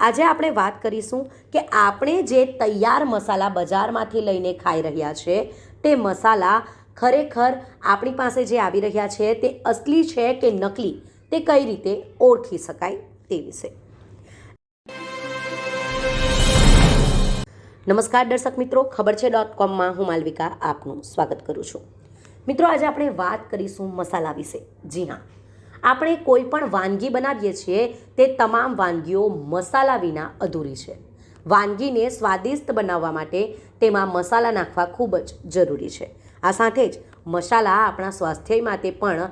આજે આપણે વાત કરીશું કે આપણે જે તૈયાર મસાલા બજારમાંથી લઈને ખાઈ રહ્યા છે, તે મસાલા ખરેખર આપણી પાસે જે આવી રહ્યા છે, તે અસલી છે કે નકલી, તે કઈ રીતે ઓળખી શકાય તે વિશે. નમસ્કાર દર્શક મિત્રો, ખબર છે ડોટ કોમમાં હું માલવિકા આપનું સ્વાગત કરું છું. મિત્રો, આજે આપણે વાત કરીશું મસાલા વિશે. જી હા આપણે કોઈ પણ વાનગી બનાવીએ છીએ, તે તમામ વાનગીઓ મસાલા વિના અધૂરી છે. વાનગીને સ્વાદિષ્ટ બનાવવા માટે તેમાં મસાલા નાખવા ખૂબ જ જરૂરી છે. આ સાથે જ મસાલા આપણા સ્વાસ્થ્ય માટે પણ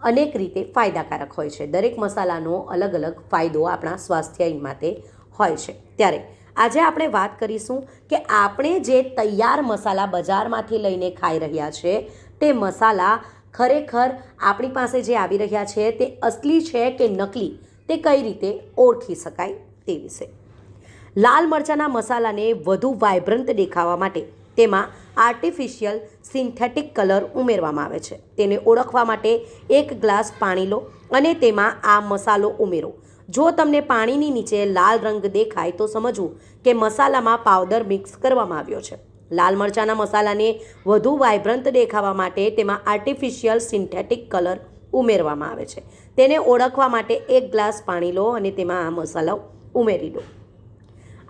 અનેક રીતે ફાયદાકારક હોય છે. દરેક મસાલાનો અલગ અલગ ફાયદો આપણા સ્વાસ્થ્ય માટે હોય છે. ત્યારે આજે આપણે વાત કરીશું કે આપણે જે તૈયાર મસાલા બજારમાંથી લઈને ખાઈ રહ્યા છે, તે મસાલા ખરેખર આપણી પાસે જે આવી રહ્યા છે તે અસલી છે કે નકલી, તે કઈ રીતે ઓળખી શકાય તે વિશે. લાલ મરચાંના મસાલાને વધુ વાઇબ્રન્ટ દેખાવા માટે તેમાં આર્ટિફિશિયલ સિન્થેટિક કલર ઉમેરવામાં આવે છે. તેને ઓળખવા માટે એક ગ્લાસ પાણી લો અને તેમાં આ મસાલો ઉમેરો. જો તમને પાણીની નીચે લાલ રંગ દેખાય તો સમજવું કે મસાલામાં પાવડર મિક્સ કરવામાં આવ્યો છે. લાલ મરચાંના મસાલાને વધુ વાઇબ્રન્ટ દેખાવા માટે તેમાં આર્ટિફિશિયલ સિન્થેટિક કલર ઉમેરવામાં આવે છે. તેને ઓળખવા માટે એક ગ્લાસ પાણી લો અને તેમાં આ મસાલો ઉમેરી દો.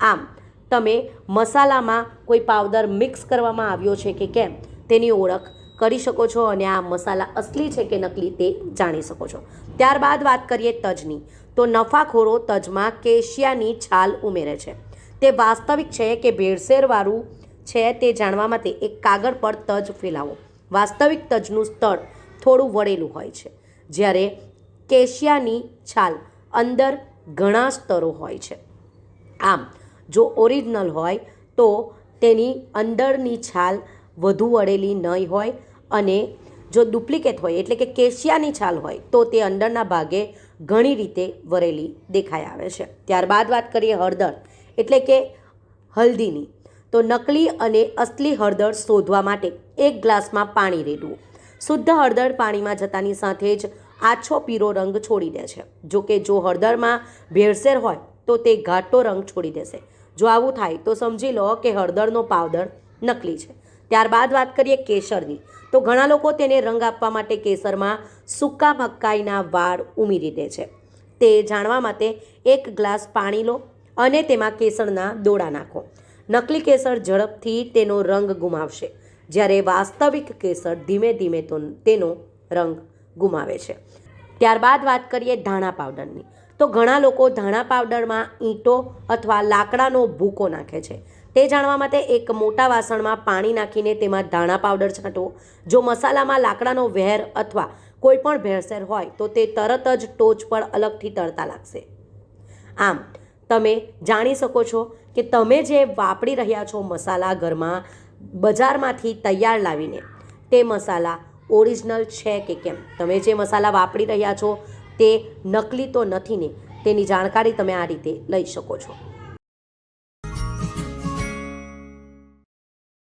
આમ, તમે મસાલામાં કોઈ પાવડર મિક્સ કરવામાં આવ્યો છે કે કેમ તેની ઓળખ કરી શકો છો અને આ મસાલા અસલી છે કે નકલી તે જાણી શકો છો. ત્યારબાદ વાત કરીએ તજની. તો નફાખોરો તજમાં કેશિયાની છાલ ઉમેરે છે. તે વાસ્તવિક છે કે ભેળસેળવાળું છે તે જાણવા માટે એક કાગળ પર તજ ફેલાવો. વાસ્તવિક તજનું સ્તર થોડું વળેલું હોય છે, જ્યારે કેશિયાની છાલ અંદર ઘણા સ્તરો હોય છે. આમ, જો ઓરિજિનલ હોય, તો તેની અંદરની છાલ વધુ વળેલી નહીં હોય અને જો ડુપ્લિકેટ હોય, એટલે કે કેશિયાની છાલ હોય, તો તે અંદરના ભાગે ઘણી રીતે વરેલી દેખાઈ આવે છે. ત્યારબાદ વાત કરીએ હળદર, એટલે કે હલ્દીની. તો નકલી અને અસલી હળદર શોધવા માટે એક ગ્લાસમાં પાણી રેડવું. શુદ્ધ હળદર પાણીમાં જતાની સાથે જ આછો પીળો રંગ છોડી દે છે. જો કે જો હળદરમાં ભેળસેળ હોય તો તે ઘાટો રંગ છોડી દેશે. જો આવું થાય તો સમજી લો કે હળદરનો પાવડર નકલી છે. ત્યારબાદ વાત કરીએ કેસરની. તો ઘણા લોકો તેને રંગ આપવા માટે કેસરમાં સૂકા મકાઈના વાળ ઉમેરી દે છે. તે જાણવા માટે એક ગ્લાસ પાણી લો અને તેમાં કેસરના દોડા નાખો. નકલી કેસર ઝડપથી તેનો રંગ ગુમાવશે. જ્યારે વાસ્તવિક કેસર ધીમે ધીમે તો તેનો રંગ ગુમાવે છે. ત્યારબાદ વાત કરીએ ધાણા પાવડરની. તો ઘણા લોકો ધાણા પાવડરમાં ઈંટો અથવા લાકડાનો ભૂકો નાખે છે. તે જાણવા માટે એક મોટા વાસણમાં પાણી નાખીને તેમાં ધાણા પાવડર છાંટવો જો મસાલામાં લાકડાનો વહેર અથવા કોઈ પણ ભેળસેળ હોય, તો તે તરત જ ટોચ પર અલગથી તરતા લાગશે. આમ, તમે જાણી શકો છો કે તમે જે વાપરી રહ્યા છો મસાલા ઘરમાં બજારમાંથી તૈયાર લાવીને, તે મસાલા ઓરિજિનલ છે કે કેમ? તમે જે મસાલા વાપરી રહ્યા છો, તે નકલી તો નથી ને, તેની જાણકારી તમે આ રીતે લઈ શકો છો.